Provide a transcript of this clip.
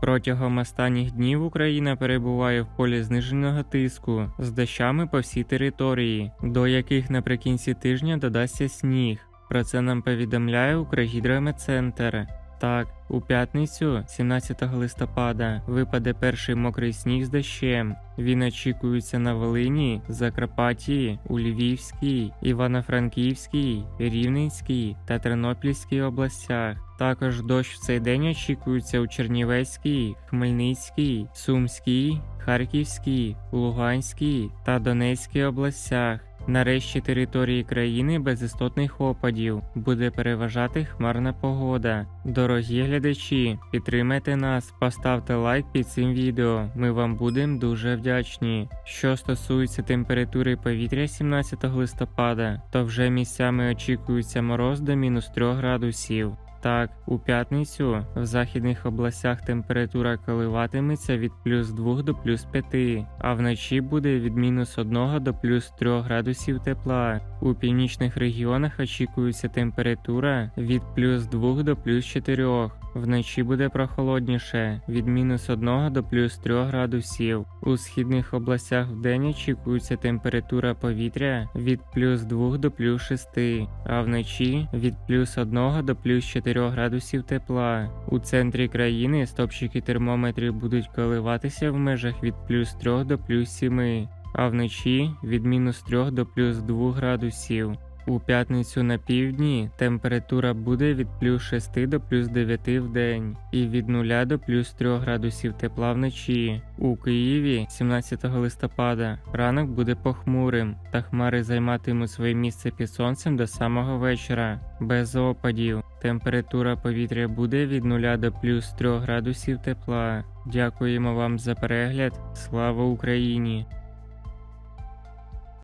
Протягом останніх днів Україна перебуває в полі зниженого тиску з дощами по всій території, до яких наприкінці тижня додасться сніг. Про це нам повідомляє Укргідрометцентр. Так, у п'ятницю, 17 листопада, випаде перший мокрий сніг з дощем. Він очікується на Волині, Закарпатті, у Львівській, Івано-Франківській, Рівненській та Тернопільській областях. Також дощ в цей день очікується у Чернівецькій, Хмельницькій, Сумській, Харківській, Луганській та Донецькій областях. Нарешті території країни без істотних опадів буде переважати хмарна погода. Дорогі глядачі, підтримайте нас, поставте лайк під цим відео. Ми вам будемо дуже вдячні. Що стосується температури повітря 17 листопада, то вже місцями очікується мороз до мінус 3 градусів. Так, у п'ятницю в західних областях температура коливатиметься від плюс 2 до плюс 5, а вночі буде від мінус 1 до плюс 3 градусів тепла. У північних регіонах очікується температура від плюс 2 до плюс 4. Вночі буде прохолодніше від мінус 1 до плюс 3 градусів. У східних областях вдень очікується температура повітря від плюс 2 до плюс 6, а вночі від плюс 1 до плюс 4 градусів тепла. У центрі країни стопчики термометрів будуть коливатися в межах від плюс 3 до плюс 7, а вночі від мінус 3 до плюс 2 градусів. У п'ятницю на півдні температура буде від плюс 6 до плюс 9 в день і від 0 до плюс 3 градусів тепла вночі. У Києві 17 листопада ранок буде похмурим, та хмари займатимуть своє місце під сонцем до самого вечора, без опадів. Температура повітря буде від 0 до плюс 3 градусів тепла. Дякуємо вам за перегляд. Слава Україні!